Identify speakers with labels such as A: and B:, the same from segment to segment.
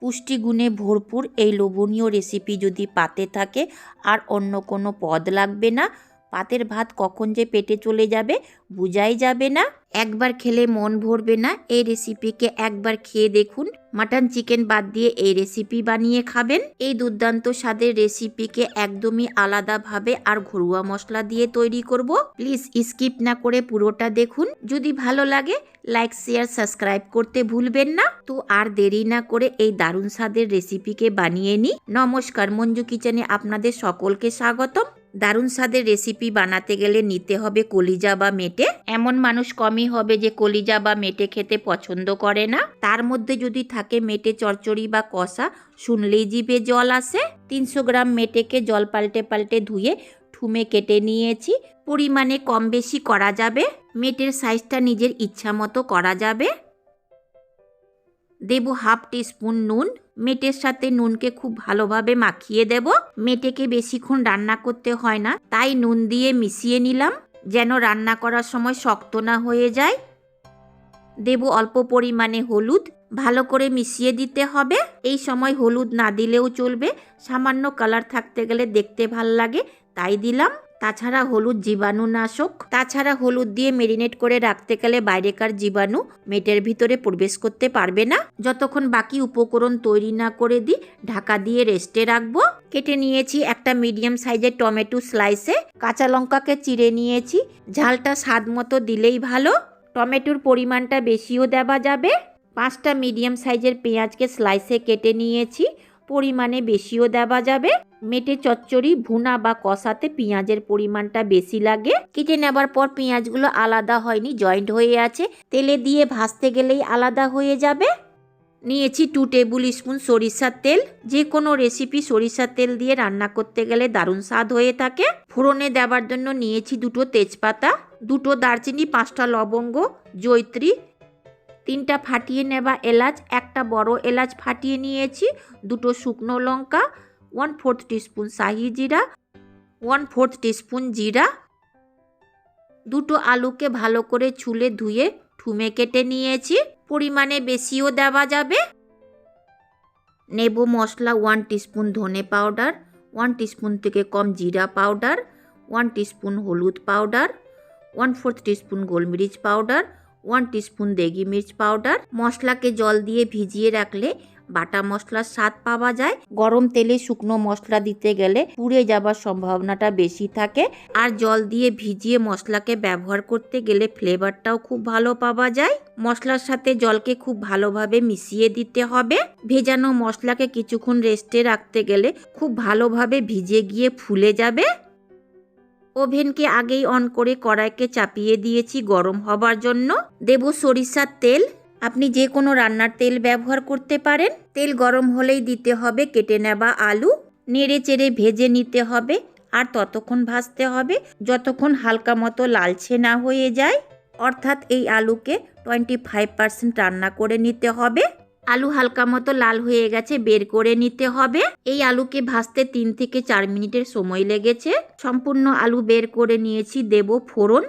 A: পুষ্টিগুণে ভরপুর এই লোভনীয় রেসিপি যদি পাতে থাকে আর অন্য কোনো পদ লাগবে না পাতের ভাত কখন যে পেটে চলে যাবে বোঝাই যাবে না। একবার খেলে মন ভরবে না। এই রেসিপিকে একবার খেয়ে দেখুন। মাটন চিকেন বাদ দিয়ে এই রেসিপি বানিয়ে খাবেন। এই দুর্দান্ত স্বাদের রেসিপিকে একদমই আলাদাভাবে আর ঘরোয়া মশলা দিয়ে তৈরি করব। প্লিজ স্কিপ না করে পুরোটা দেখুন। যদি ভালো লাগে, লাইক, শেয়ার, সাবস্ক্রাইব করতে ভুলবেন না। তো আর দেরি না করে এই দারুণ স্বাদের রেসিপিকে বানিয়ে নিই। নমস্কার, মঞ্জু কিচেনে আপনাদের সকলকে স্বাগতম। দারুণ স্বাদের রেসিপি বানাতে গেলে নিতে হবে কলিজা বা মেটে। এমন মানুষ কমই হবে যে কলিজা বা মেটে খেতে পছন্দ করে না। তার মধ্যে যদি থাকে মেটে চচ্চড়ি বা কষা, শুনলেই জিভে জল আসে। তিনশো গ্রাম মেটেকে জল পাল্টে পাল্টে ধুয়ে ঠুমে কেটে নিয়েছি। পরিমাণে কম বেশি করা যাবে। মেটের সাইজটা নিজের ইচ্ছা মতো করা যাবে। দেব হাফ টিস্পুন নুন। মেটের সাথে নুনকে খুব ভালোভাবে মাখিয়ে দেব। মেটেকে বেশিক্ষণ রান্না করতে হয় না। তাই নুন দিয়ে মিশিয়ে নিলাম, যেন রান্না করার সময় শক্ত না হয়ে যায়। দেব অল্প পরিমাণে হলুদ, ভালো করে মিশিয়ে দিতে হবে। এই সময় হলুদ না দিলেও চলবে। সামান্য কালার থাকতে গেলে দেখতে ভালো লাগে, তাই দিলাম। তাছাড়া হলুদ জীবাণুনাশক, তাছাড়া হলুদ দিয়ে মেরিনেট করে রাখতে গেলে বাইরেকার জীবাণু মেটের ভিতরে প্রবেশ করতে পারবে না। যতক্ষণ বাকি উপকরণ তৈরি না করে দিই, ঢাকা দিয়ে রেস্টে রাখব। কেটে নিয়েছি একটা মিডিয়াম সাইজের টমেটো স্লাইসে, কাঁচা লঙ্কাকে চিড়ে নিয়েছি। ঝালটা স্বাদ মতো দিলেই ভালো। টমেটোর পরিমাণটা বেশিও দেওয়া যাবে। পাঁচটা মিডিয়াম সাইজের পেঁয়াজকে স্লাইসে কেটে নিয়েছি। পরিমাণে বেশিও দেওয়া যাবে। মেটে চচ্চড়ি, ভুনা বা কষাতে পেঁয়াজের পরিমাণটা বেশি লাগে। কেটে নেবার পর পেঁয়াজগুলো আলাদা হয়নি, জয়েন্ট হয়ে আছে। তেলে দিয়ে ভাজতে গেলেই আলাদা হয়ে যাবে। নিয়েছি টু টেবিল স্পুন সরিষার তেল। যে কোনো রেসিপি সরিষার তেল দিয়ে রান্না করতে গেলে দারুণ স্বাদ হয়ে থাকে। ফোড়নে দেওয়ার জন্য নিয়েছি দুটো তেজপাতা, দুটো দারচিনি, পাঁচটা লবঙ্গ জৈত্রী তিনটা ফাটিয়ে নেওয়া এলাচ, একটা বড় এলাচ ফাটিয়ে নিয়েছি, দুটো শুকনো লঙ্কা ওয়ান ফোর্থ টিস্পুন শাহি জিরা ওয়ান ফোর্থ টিস্পুন জিরা। দুটো আলুকে ভালো করে ছুলে ধুয়ে ঠুমে কেটে নিয়েছি, পরিমাণে বেশিও দেওয়া যাবে। নেব মশলা ওয়ান টিস্পুন ধনে পাউডার ওয়ান টিস্পুন থেকে কম জিরা পাউডার ওয়ান টিস্পুন হলুদ পাউডার ওয়ান ফোর্থ টিস্পুন গোলমরিচ powder one teaspoon Degi Mirch powder. মশলাকে জল দিয়ে ভিজিয়ে রাখলে বাটা মশলার স্বাদ পাওয়া যায়। গরম তেলে শুকনো মশলা দিতে গেলে পুড়ে যাবার সম্ভাবনাটা বেশি থাকে। আর জল দিয়ে ভিজিয়ে মশলাকে ব্যবহার করতে গেলে ফ্লেভারটাও খুব ভালো পাওয়া যায়। মশলার সাথে জলকে খুব ভালোভাবে মিশিয়ে দিতে হবে। ভেজানো মশলাকে কিছুক্ষণ রেস্টে রাখতে গেলে খুব ভালোভাবে ভিজে গিয়ে ফুলে যাবে। ওভেনকে আগেই অন করে কড়াইকে চাপিয়ে দিয়েছি গরম হবার জন্য। দেব সরিষার তেল। আপনি যে কোনো রান্নার তেল ব্যবহার করতে পারেন। তেল গরম হলেই দিতে হবে কেটে নেওয়া আলু। নেড়ে চেড়ে ভেজে নিতে হবে আর ততক্ষণ ভাজতে হবে যতক্ষণ হালকা মতো লালচে না হয়ে যায়। অর্থাৎ এই আলুকে টোয়েন্টি ফাইভ পার্সেন্ট রান্না করে নিতে হবে। আলু হালকা মতো লাল হয়ে গেছে, বের করে নিতে হবে। এই আলুকে ভাজতে তিন থেকে চার মিনিটের সময় লেগেছে। সম্পূর্ণ আলু বের করে নিয়েছি, দেব ফোড়ন।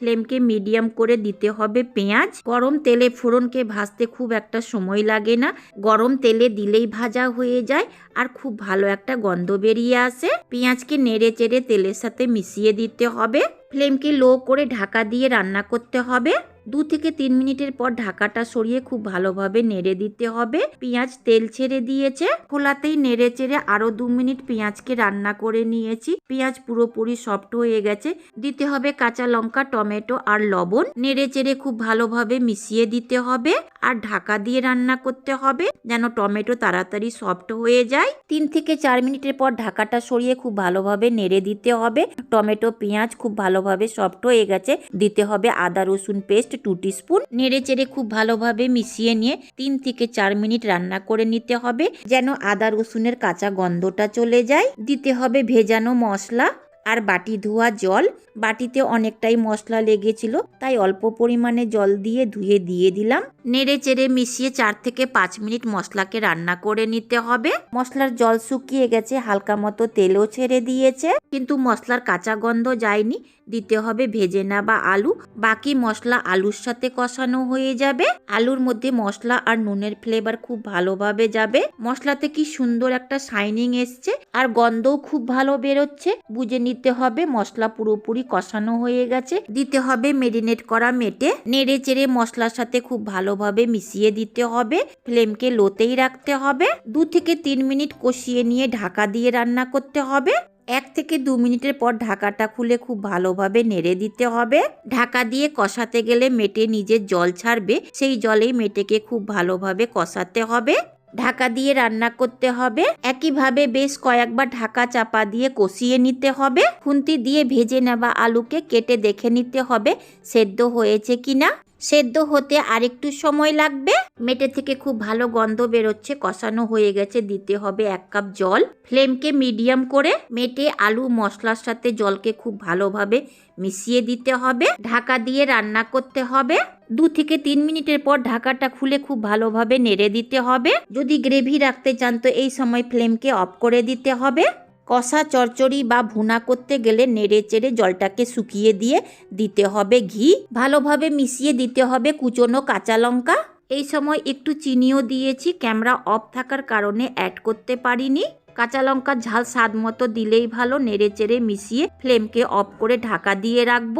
A: ফ্লেমকে মিডিয়াম করে দিতে হবে পেঁয়াজ। গরম তেলে ফোড়নকে ভাজতে খুব একটা সময় লাগে না। গরম তেলে দিলেই ভাজা হয়ে যায় আর খুব ভালো একটা গন্ধ বেরিয়ে আসে। পেঁয়াজকে নেড়ে চেড়ে তেলের সাথে মিশিয়ে দিতে হবে। ফ্লেমকে লো করে ঢাকা দিয়ে রান্না করতে হবে। দু থেকে তিন মিনিটের পর ঢাকাটা সরিয়ে খুব ভালোভাবে নেড়ে দিতে হবে। পেঁয়াজ তেল ছেড়ে দিয়েছে। খোলাতেই নেড়ে চেড়ে আরও দু মিনিট পেঁয়াজকে রান্না করে নিয়েছি। পেঁয়াজ পুরোপুরি সফট হয়ে গেছে। দিতে হবে কাঁচা লঙ্কা, টমেটো আর লবণ। নেড়ে চেড়ে খুব ভালোভাবে মিশিয়ে দিতে হবে। আর ঢাকা দিয়ে রান্না করতে হবে যেন টমেটো তাড়াতাড়ি সফট হয়ে যায়। তিন থেকে চার মিনিটের পর ঢাকাটা সরিয়ে খুব ভালোভাবে নেড়ে দিতে হবে। টমেটো, পেঁয়াজ খুব ভালোভাবে সফট হয়ে গেছে। দিতে হবে আদা, রসুন পেস্ট টু স্পুন নেড়ে চেড়ে খুব ভালোভাবে মিশিয়ে নিয়ে তিন থেকে চার মিনিট রান্না করে নিতে হবে, যেন আদা রসুনের কাঁচা গন্ধটা চলে যায়। দিতে হবে ভেজানো মশলা আর বাটি ধোয়া জল। বাটিতে অনেকটাই মশলা লেগেছিল, তাই অল্প পরিমাণে জল দিয়ে ধুয়ে দিয়ে দিলাম। নেড়ে চেড়ে মিশিয়ে চার থেকে পাঁচ মিনিট মশলাকে রান্না করে নিতে হবে। মশলার জল শুকিয়ে গেছে, হালকা মতো তেলও ছেড়ে দিয়েছে। কিন্তু মশলার কাঁচা গন্ধ যায়নি, দিতে হবে ভেজে না বা আলু। বাকি মশলা আলুর সাথে কষানো হয়ে যাবে। আলুর মধ্যে মশলা আর নুনের ফ্লেভার খুব ভালোভাবে যাবে। মশলাতে কি সুন্দর একটা শাইনিং এসছে আর গন্ধও খুব ভালো বেরোচ্ছে। বুঝে নিতে হবে মশলা পুরোপুরি কষানো হয়ে গেছে। দিতে হবে মেরিনেট করা মেটে। নেড়ে চেড়ে মশলার সাথে খুব ভালোভাবে মিশিয়ে দিতে হবে, ফ্লেমকে লোতেই রাখতে হবে। দু থেকে তিন মিনিট কষিয়ে নিয়ে ঢাকা দিয়ে রান্না করতে হবে। এক থেকে দু মিনিটের পর ঢাকাটা খুলে খুব ভালোভাবে নেড়ে দিতে হবে। ঢাকা দিয়ে কষাতে গেলে মেটে নিজের জল ছাড়বে, সেই জলেই মেটেকে খুব ভালোভাবে কষাতে হবে। ঢাকা দিয়ে রান্না করতে হবে। একইভাবে বেশ কয়েকবার ঢাকা চাপা দিয়ে কষিয়ে নিতে হবে। খুন্তি দিয়ে ভেজে নেওয়া আলুকে কেটে দেখে নিতে হবে, সেদ্ধ হয়েছে কিনা। সেদ্ধ হতে আরেকটু সময় লাগবে। মেটে থেকে খুব ভালো গন্ধ বেরোচ্ছে, কষানো হয়ে গেছে। দিতে হবে এক কাপ জল। ফ্লেমকে মিডিয়াম করে মেটে আলু মশলার সাথে জলকে খুব ভালোভাবে মিশিয়ে দিতে হবে। ঢাকা দিয়ে রান্না করতে হবে। দু থেকে তিন মিনিটের পর ঢাকাটা খুলে খুব ভালোভাবে নেড়ে দিতে হবে। যদি গ্রেভি রাখতে চান তো এই সময় ফ্লেমকে অফ করে দিতে হবে। কষা চচ্চড়ি বা ভুনা করতে গেলে নেড়ে চেড়ে জলটাকে শুকিয়ে দিয়ে দিতে হবে ঘি। ভালোভাবে মিশিয়ে দিতে হবে কুচনো কাঁচা লঙ্কা। এই সময় একটু চিনিও দিয়েছি, ক্যামেরা অফ থাকার কারণে অ্যাড করতে পারিনি। কাঁচা লঙ্কার ঝাল স্বাদ মতো দিলেই ভালো, নেড়ে চেড়ে মিশিয়ে ফ্লেমকে অফ করে ঢাকা দিয়ে রাখব।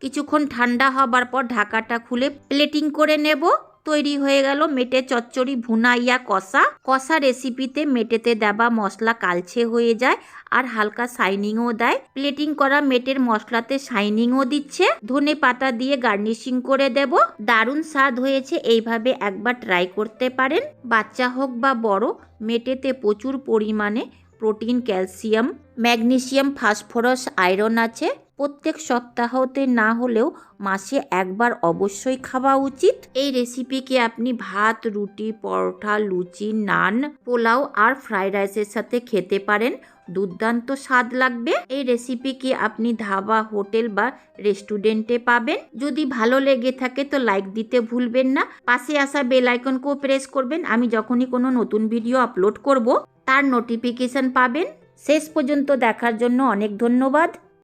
A: কিছুক্ষণ ঠান্ডা হবার পর ঢাকাটা খুলে প্লেটিং করে নেব। তৈরি হয়ে গেল মেটে চচ্চড়ি ভুনাইয়া কষা। কষা রেসিপিতে মেটেতে দেওয়া মশলা কালছে হয়ে যায় আর হালকা শাইনিংও দেয়। প্লেটিং করা মেটের মশলাতে শাইনিংও দিচ্ছে। ধনে পাতা দিয়ে গার্নিশিং করে দেব। দারুণ স্বাদ হয়েছে, এইভাবে একবার ট্রাই করতে পারেন। বাচ্চা হোক বা বড়, মেটেতে প্রচুর পরিমাণে protein, calcium, magnesium, phosphorus, iron আছে। প্রত্যেক সপ্তাহতে না হলেও মাসে একবার অবশ্যই খাওয়া উচিত। এই রেসিপিকে আপনি ভাত, রুটি, পরোটা, লুচি, নান, পোলাও আর ফ্রাইড রাইসের সাথে খেতে পারেন। দুর্দান্ত স্বাদ লাগবে। এই রেসিপিকে আপনি ধাবা, হোটেল বা রেস্টুরেন্টে পাবেন। যদি ভালো লেগে থাকে তো লাইক দিতে ভুলবেন না। পাশে আসা বেল আইকনকেও প্রেস করবেন। আমি যখনই কোনো নতুন ভিডিও আপলোড করব, তার নোটিফিকেশন পাবেন। শেষ পর্যন্ত দেখার জন্য অনেক ধন্যবাদ।